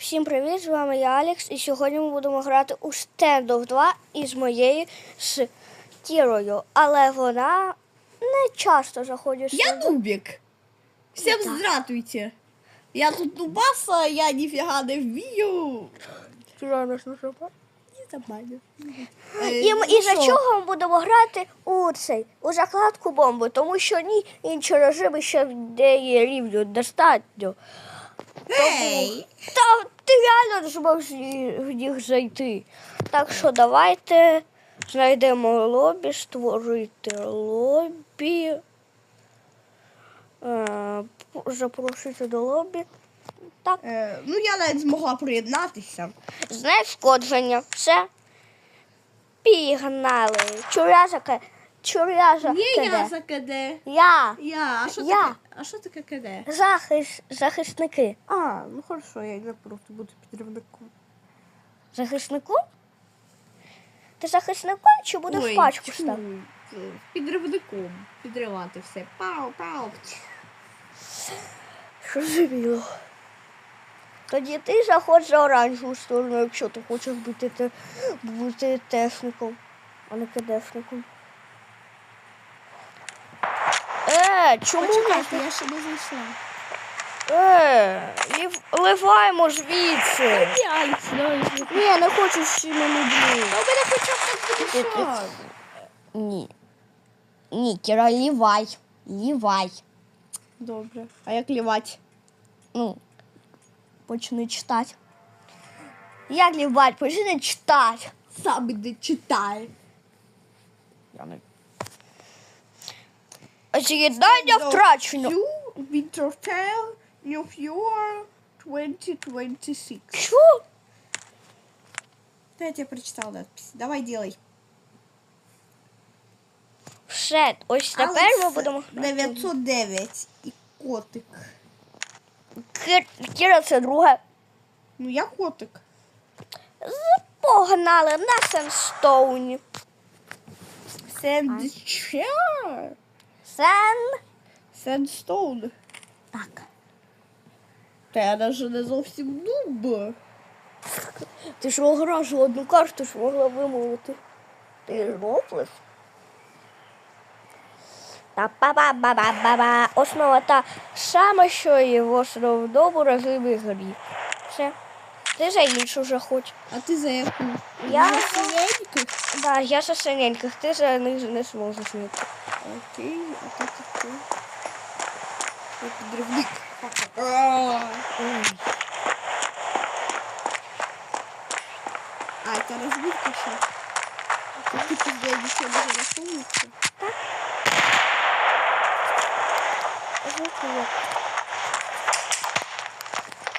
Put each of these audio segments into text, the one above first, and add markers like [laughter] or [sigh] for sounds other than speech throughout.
Всім привіт! З вами я Алекс, і сьогодні ми будемо грати у Standoff 2 із моєю з Кірою. Але вона не часто заходить. Я Standoff. нубик. Всем Да. Я тут нубаса, я нифига не вмію. Кіра нас не забрала. І, і за чого ми будемо грати у цей у закладку бомби, тому що ні інші режими ще де є рівню достатньо. Ей! Та ти реально не зможеш в них зайти. Так що давайте знайдемо лобі, створити лобі. Е, Запросити до лобі. Так. Е, ну я навіть змогла приєднатися. Знаєш вкодження. Все. Пігнали. Чурязака. Чурязака. Ні, я за КД. Я. Я. А що Я. таке? А що таке КД? Захис... Захисники. А, ну хорошо, я не просто буду підривником. Захиснику? Ти захисником чи будеш Ой, пачку ставити? е, Підривником. Підривати все. Пау, пау. Що Зрозуміло. Тоді ти заходь за оранжеву сторону, якщо ти хочеш бути, те, бути тешником, а не кадешником. Е, чому не? я ще не зайшла. Е, ливаємо звідси. Я Ні, не хочу з чим не люблю. У мене хоча б так ти- Ні. Ні, Кіра, лівай. Лівай. Добре. А як лівати? Ну, почни читати. Як лівать, почни читати. Сам іди читай. Я не... З'єднання втрачено. Winterfell, New Viewer, 2026. Що? Да, я тебе прочитала надпись. Давай делай. Все, ось тепер ми будемо. 909 і котик. Ки- Кіра, це друге. Ну я котик. Погнали на Сенстоуні. Сендчер. Сен. Сендстоун. Так. Та я даже не зовсім нуб. Ти ж граш одну карту ж могла вимовити. Ти ж моплив. Та-па-ба-ба-ба-ба. Основа та сама, що і в основному режимі грі. Все. Ти за іншу вже хоч. А ти за яку? Я за синеньких? Да, я за синеньких, ти за них не зможеш мити. Окей, а ти хто? Я підривник. А, это разбивка еще. Ты пиздец, ничего даже не помните?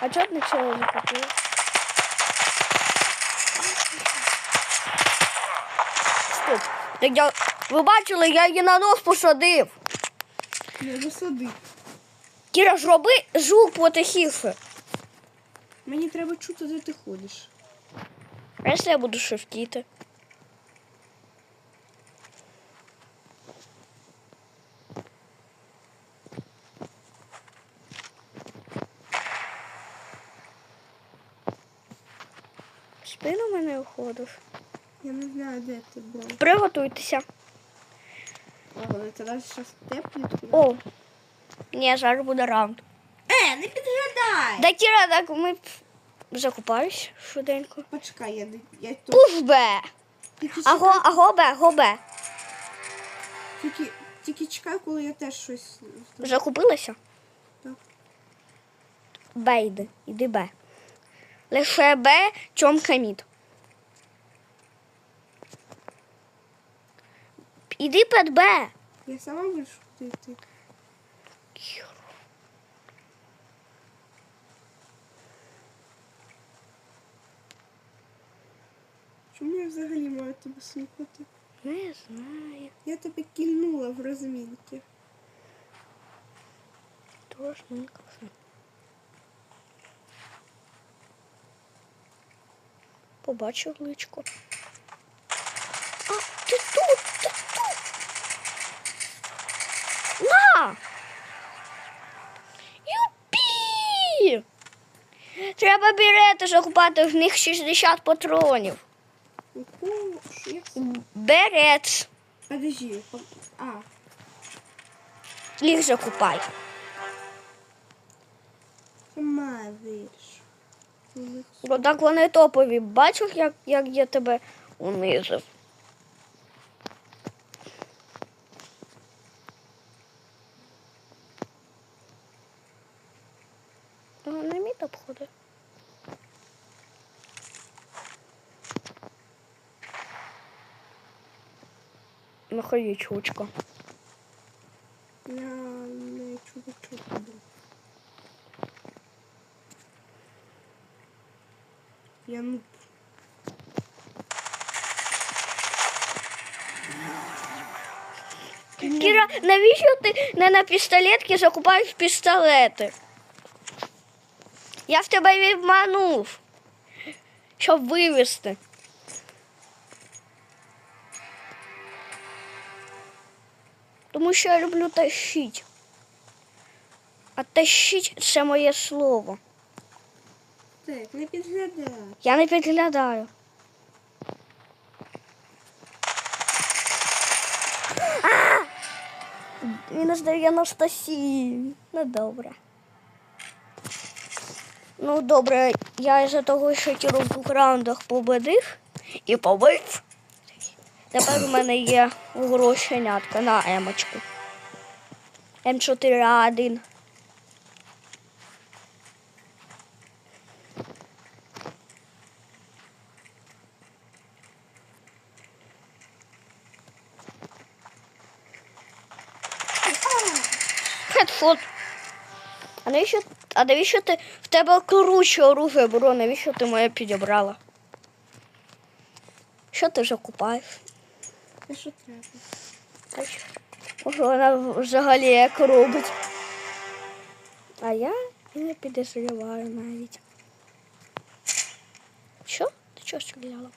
А чого ти нічого не купив? Стоп. Так я... Ви бачили, я її на нос посадив. Не засади. Кіра, зроби звук потихіше. Мені треба чути, де ти ходиш. А якщо я буду шевтіти? Спину мене уходиш. Я не знаю, де ти був. Приготуйтеся. Ага, це навіть теплі. О! Ні, зараз буде раунд. Е, не підглядай! Да, Кіра, так ми закупаюсь швиденько. Почекай, я, я тут. Пуш Б! Тільки Аго, чекай, аго Б, го Б. тільки, тільки чекай, коли я теж щось. Закупилася? Так. Б йди, іди Б. Лише Б, чом хамід. Іди під Б. Я сама буду йти. Чому я взагалі маю тебе слухати? Не знаю. Я тебе кільнула в розмінки. Кажу. Побачив личко. А, ти тут, Юпі! Треба берети закупати, в них 60 патронів. Берет. Подожди. А, Їх закупай. сама виріш. Бо так вони топові. Бачив, як, як я тебе унизив. А, Не мій обходи. Нахай чучка. Я не чудо-чудо буду. Я ну Кіра, навіщо ти не на пістолетки закупаєш пістолети? Я в тебе відманув, щоб вивезти. Тому що я люблю тащить. А тащить це моє слово. так, не підглядай. Я не підглядаю. А! Мінус 97. Ну добре. Ну добре, я із-за того, що ті в двох раундах победив і побив. Тепер у мене є грошенятка на емочку. М4А1. Хедфот. А навіщо, а навіщо ти в тебе круче оружие було? Навіщо ти моє підібрала? Що ти вже купаєш? Те, що треба. А що? Може, вона взагалі як робить. А я не підозріваю навіть. Що? Ти чого стріляла?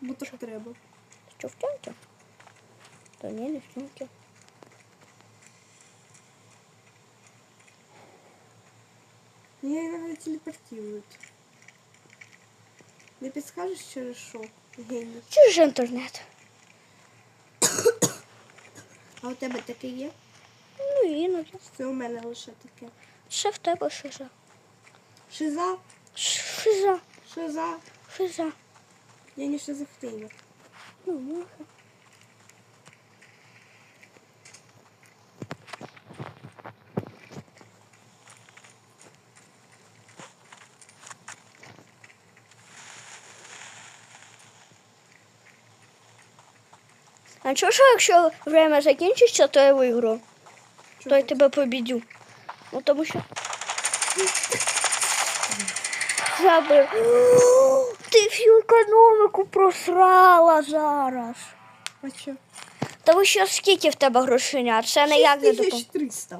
Бо так треба. Що в тянки? Та ні, не в тянки. Меня иногда телепортируют. Не підскажеш через що? Геній. Це ж інтернет. А у тебе таке є? Ну іноді. Це у мене лише таке. Ще в тебе шиза. Шиза? Шиза. Шиза? Шиза. Я не шизофреник. Ну, може. А чого ж, якщо время закінчиться, то я виграю? То я тебе побідю. Ну тому що. Забив. Ти всю економіку просрала зараз. А що? Тому що скільки в тебе грошенят? Це ніяк не допоможе. 1300.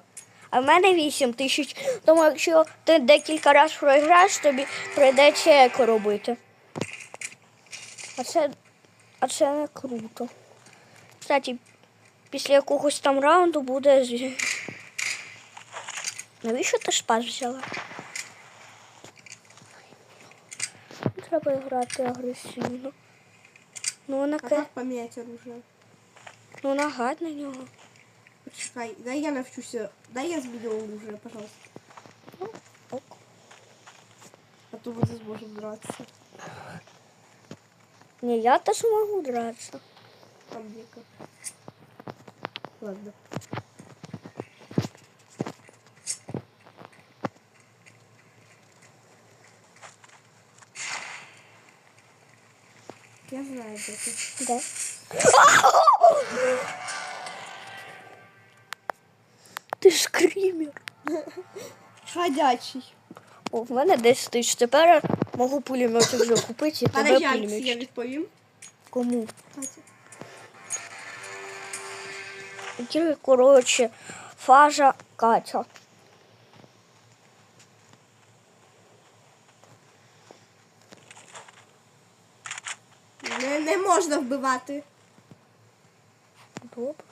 А в мене 8 тисяч. Тому якщо ти декілька разів програєш, тобі прийдеться еко робити. А це, а це не круто. Кстати, після якогось там раунду буде. Навіщо ти спас взяла? Треба грати агресивно. Ну, вона, А как поміняти оружие? ну, вона гад на нього. Почекай, дай я навчуся. Дай я зміню оружие, пожалуйста. Ок. А то ми не зможемо драться. Не, я теж можу драться. Там дико. Ладно. Я знаю, ти. Де? Ти скример. Ходячий. О, в мене 10 тисяч. Тепер можу пулеметик вже купити і тебе Подожди, я пулемет. відповім. Кому? Катя. Тільки, коротше, фажа Катя. Не, не можна вбивати. Добре.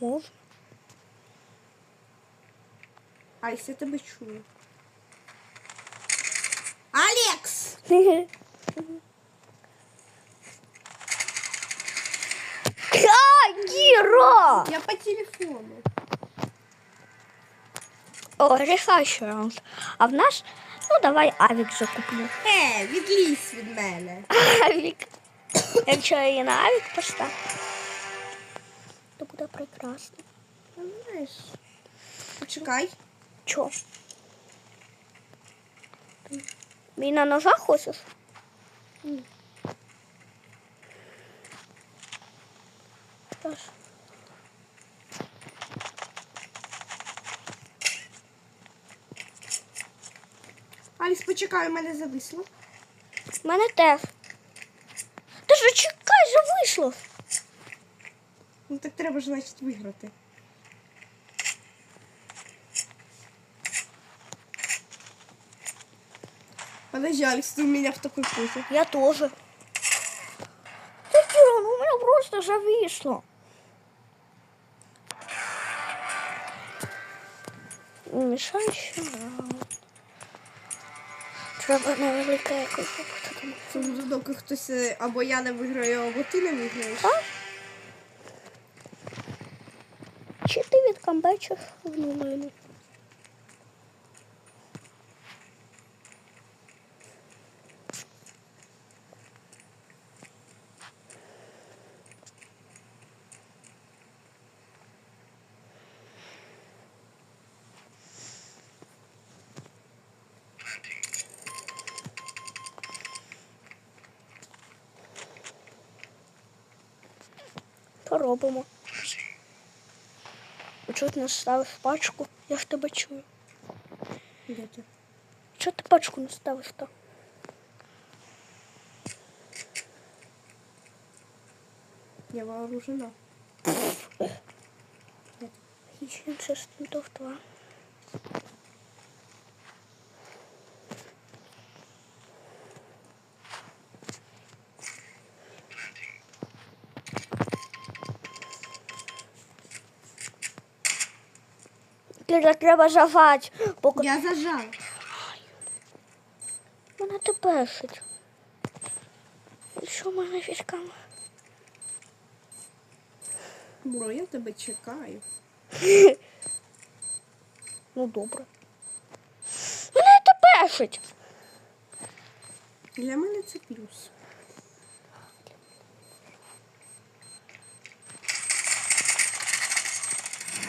Можна. Айс, я тебе чую. Алекс! [laughs] А, Кіра! Я по телефону. О, рішай ще раунд. А в нас, ну давай авік закуплю. Е, відлізь від мене. Авік. Якщо я її на авік поставлю, то буде прекрасно. Ну, Знаєш. Почекай. Чо? Мій на ножах хочеш? Ні. Що? Аліс, почекай, у мене зависло. В мене теж. Ти ж чекай, вийшло. Ну так треба ж, значить, виграти. Подожди, Алекс, ты у меня в такой позе. Я тоже. Та Кіра, ну у мене просто зависло. Раунд. Треба невелике якось. Це буде доки хтось е, або я не виграю, або ти не виграєш. А? Чи ти відкамбечиш в нулину? Поробимо. Чого ти не ставиш пачку? Я ж тебе чую. Ти? Чого ти пачку не ставиш то? Я вооружена. Це ж не то треба жавати, поки Я зажала. мене те пешить. Що в мене фішками? Бро, я тебе чекаю. [laughs] Ну добре. Мене те пешить. Для мене це плюс.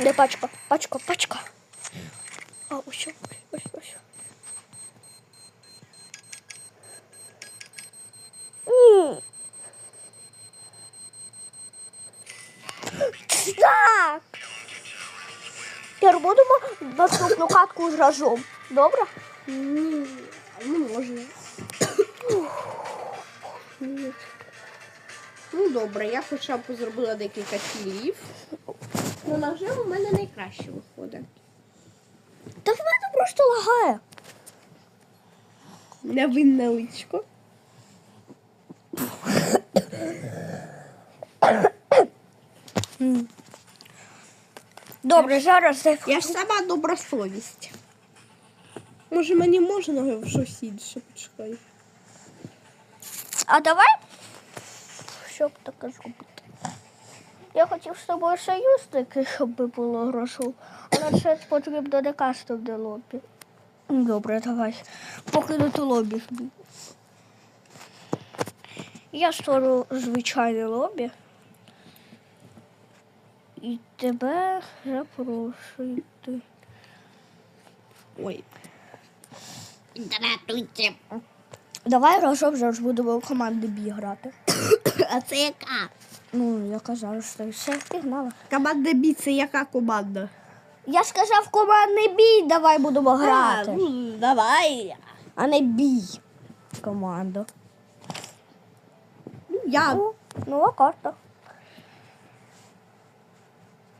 Де пачка? Пачка, пачка. А, ось, ось, ось. Так. Тепер будемо наступну катку з разом. Добре? Ні, не можна. Ну добре, я хоча б зробила декілька кілів. Ну, ножем у мене найкраще виходить. Та в мене просто лагає. Невинне личко. Добре, зараз я... Я ж сама добра совість. Може мені можна в щось інше почекай. А давай, щоб таке зробити. Я хотів з тобою союз такий, щоб було грошей, але це потрібно не кастомне лобі. Добре, давай. Покинути лобі. Я створю звичайне лобі. І тебе запрошуйте. Ой. Інтернетуйте. Давай разом зараз будемо в команди бі грати. [coughs] А це яка? Ну, я казала, що все пігнала. Команда бій це яка команда? Я ж казав, командний бій, давай будемо грати. А, ну, давай. А не бій. Команда. Ну, я. Ну, нова карта.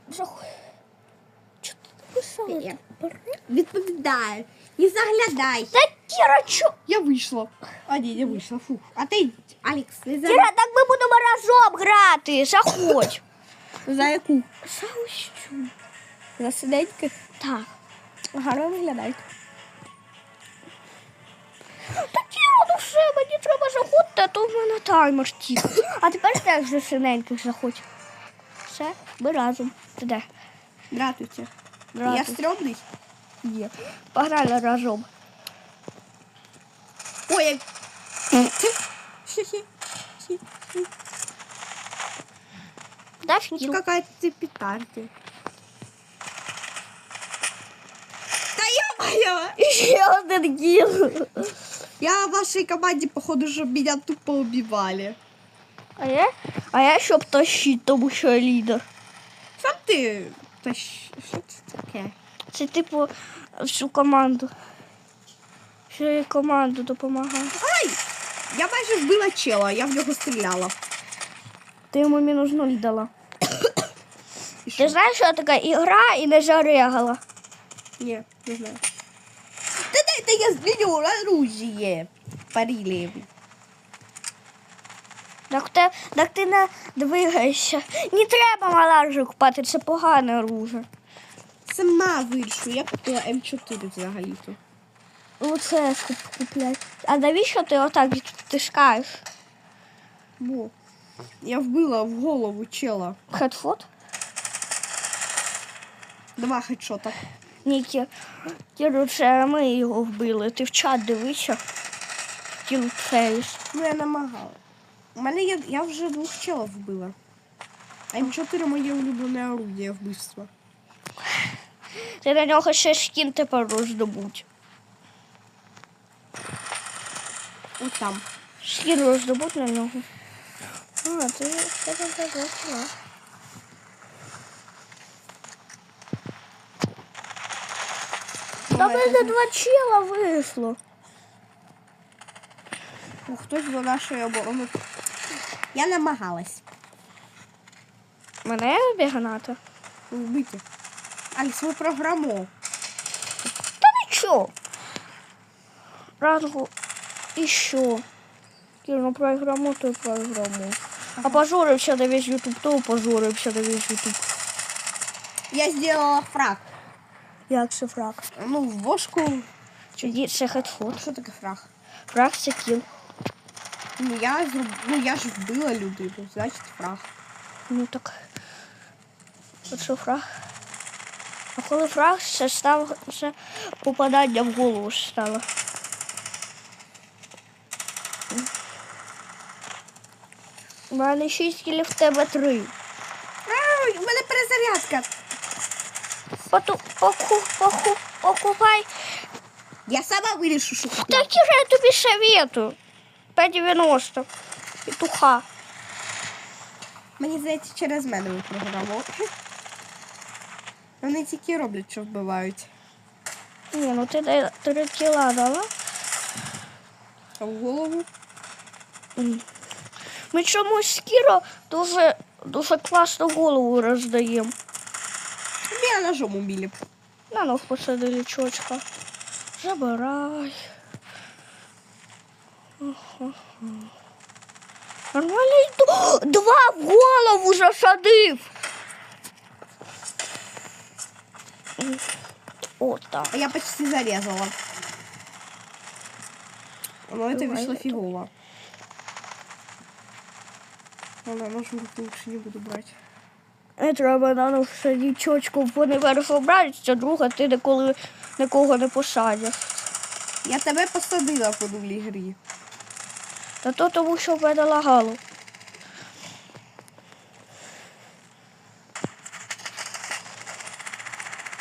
Захуй. Написала? Відповідаю. Не заглядай. Та Кіра, чо? Я вийшла. А ні, не вийшла. Фух. А ти, Алекс, не за, Кіра, так ми будемо разом грати. Заходь. за яку? За ось цю. За сиденьких? Так. Гарно виглядають. Та Та тут в мене таймер тік. А тепер теж вже синеньких заходь. Все, ми разом. Ти де? Дратуйте. Я Дратуй. стрьомний? Є. Погнали разом. Ой, як... Хі-хі. Хі-хі. Даш Ну, кіл. какая ты петарда. Да ё-моё! Ще один кіл. Я в вашей команде, походу, что меня тупо убивали. А я, а я щоб тащить, тому що я лідер. Сам ты... Та що це таке? Це типу всю команду. Всю команду допомагає. Ай! Я майже вбила чела, я в нього стріляла. Ти йому мінус нуль дала. Що? Ти знаєш, що така ігра і не зарегала? Ні, не знаю. Та дайте я зміню оружие. Парили. Так, так ти не двигаєшся. Не треба малажу купати, це погане оружие. Сама вирішу, я купила М4 взагалі-то. Оце ж куп- куплять. А навіщо ти отак відтискаєш? Бо я вбила в голову чела. Хедфот? Два хедшота. Ні, ті, ті, це ми його вбили. Ти в чат дивишся. Кілфейс. Ну я намагала. У мене є, я вже двох челов вбила. А М4 моє улюблене орудие вбивства. Ти на нього ще скін тепер роздобуть. От там. Скін роздобуть на нього. А, ти це не забула. Та мене два чела вийшло. Хтось до нашої оборони. Я намагалась Мене обігнати? вбити. Аліс, ви програму. Та нічого. Рангу і що? Кірно програму, то й програму. А пожурився на весь ютуб, то пожурився на весь ютуб. Я зробила фраг. Як це фраг? Ну, в вошку. Чи це хедфот? Що таке фраг? Фраг це кіл. Ну я зроб... ну я ж вбила людину, значить фраг. Ну так. От що фраг? А коли фраг, це став це попадання в голову стало. У мене 6 кілів, в тебе 3. Ай, у мене перезарядка. Поту, поку, поку, покупай. Я сама вирішу, що. Так же я тобі советую. По 90. Петуха. Мені здається, через мене ви програму. Вони тільки роблять, що вбивають. Ні, ну ти дай 3 кіла дала. А в голову. Ми чомусь з Кіро дуже, дуже класно голову роздаємо. Меня ножом убили. На ног посадили чочка. Забирай. Ага. Нормально йду. О, Два [gasps] в голову засадив. О, так. А я почти зарезала. Но это Бывает. вышло фигово. Ладно, нож в руки лучше не буду брать. Не треба на ног садити чочку, вони першого братися, друга ти ніколи нікого не посадиш. Я тебе посадила по нулі грі. Та то тому, що в мене лагало.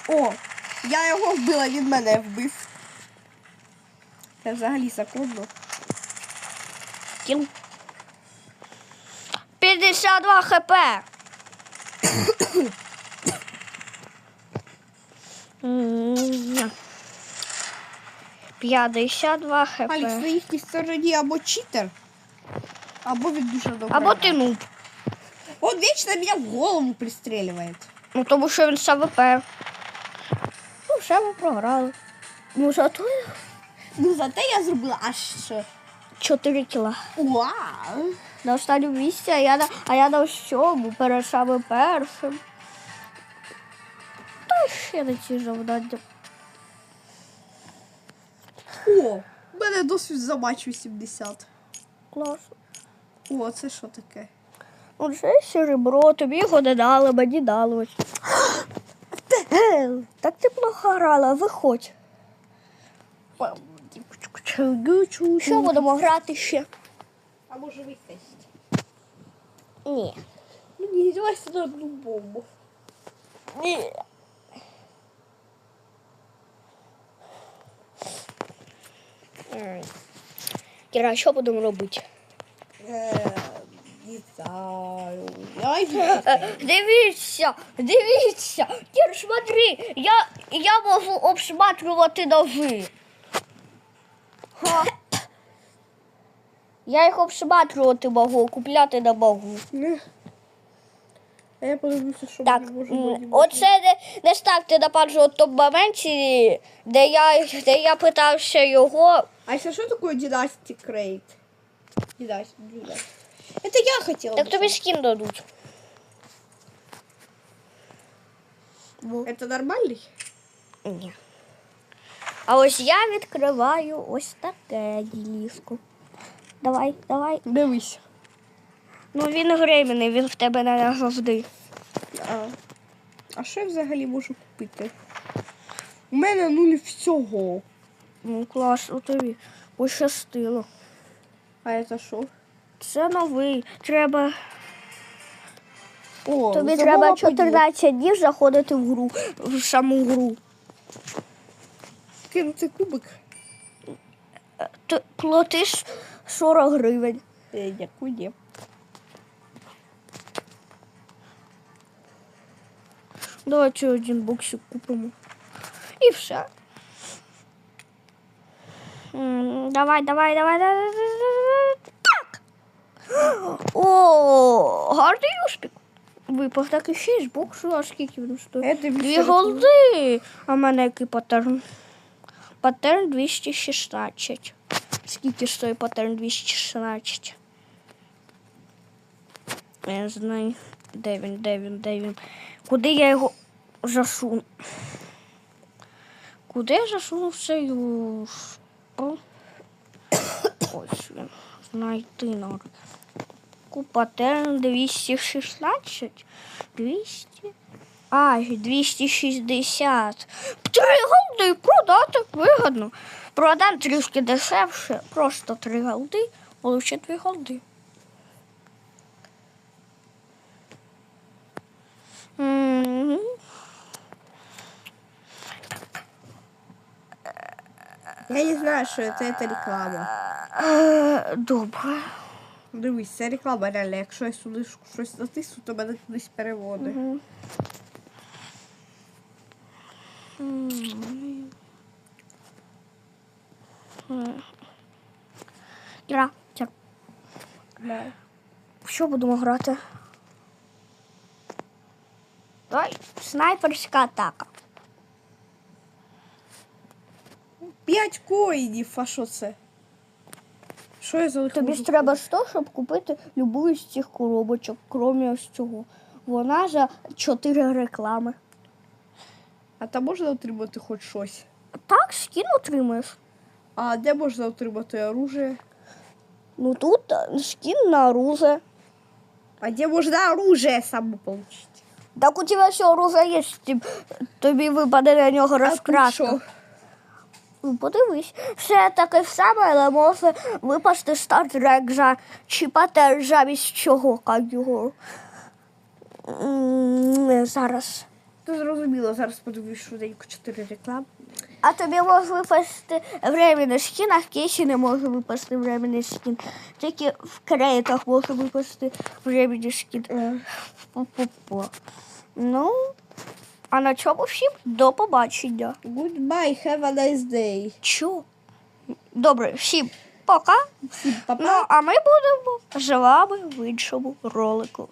О, я його вбила, він мене вбив. Це взагалі законно. Кіл. 52 хп. М, 52 хп. Алікс, на їхній стороні або читер, або він дуже добре. Або ти нуб. Он вечно меня в голову пристреливает. Ну, тому що він з АВП. Ну, все ми програли. Ну, зато Ну, зате я зробила аж що. 4 кіла. Вау! На останньому місці, а я на, а я на сьому, перед самим першим. Та ще на ці завдання. О, у мене досвід за матч 80. Клас. О, це що таке? Ну, це серебро, тобі його не дали, мені дали. ось. Так ти плохо грала, виходь. Що будемо грати ще? А може висесть? Ні. Ну ні, давайте на одну бомбу. Ні. Кіра, що будемо робити? Е, Не знаю. Ай, Е, Дивіться, дивіться, Кір, смотри, я, я можу обшматрювати ножи. Ха. Я їх обшматрювати можу, купляти не можу. А я подивлюся, що Так, мені може м, бути. оце не, не ставте на першому тому моменті, де я, де я питався його. А если что такое Dynasty Crate? Dynasty, Dynasty. Это я хотела. Так тобі скін дадуть. Это нормальный? Ні. А ось я відкриваю ось таке діліску. Давай, давай. Дивись. Ну він временний, він в тебе не назавжди. А, а що я взагалі можу купити? У мене нуль всього. Ну, клас, у тобі пощастило. А це що? Це новий. Треба. О, Тобі треба поділ. 14 днів заходити в гру, в саму гру. Кинути кубик. Ти платиш 40 гривень. Е, Дякую, ні. Давайте один боксик купимо. І все. Давай, давай, давай, давай. Так. [gasps] О, гарний успіх. Випав такий 6 боксів, а скільки він стоїть? Дві голди. А в мене який паттерн? Паттерн 216. Скільки стоїть паттерн 216? Я не знаю. Де він, де він, де він. Куди я його засуну? Куди я засунув цей шпу? Знайти надо. Паттерн 216. 200. А, 260. Три голди продати вигодно. Продам трішки дешевше. Просто три голди, получу дві голди. Я не знаю, що це, це реклама. Е, Добре. Дивись, це реклама реально. Якщо я сюди щось натисну, то мене кудись переводить. М. Іра, Да. що будемо грати? Давай, снайперська атака. П'ять коїнів, а що це? Що я за Тобі ж треба 100, щоб купити любу з цих коробочок, крім ось цього. Вона за 4 реклами. А там можна отримати хоч щось? Так, скін отримаєш. А де можна отримати оружие? Ну тут е, скін на оружие. А де можна оружие саме отримати? Так у тебе все оружие є, тобі випаде на нього розкраска. Ну, подивись, все таке саме, але може випасти стартрек за чи замість чого як його. Зараз. То зрозуміло, зараз подивлюсь швиденько чотири реклами. А тобі може випасти временний скін, а в кейсі не може випасти временний скін. Тільки в крейтах може випасти временний скін. Пу-пу-пу. Ну, а на чому всім до побачення. Goodbye, have a nice day. Чу? Добре, всім пока. Всім па-па. Ну, а ми будемо з вами в іншому ролику.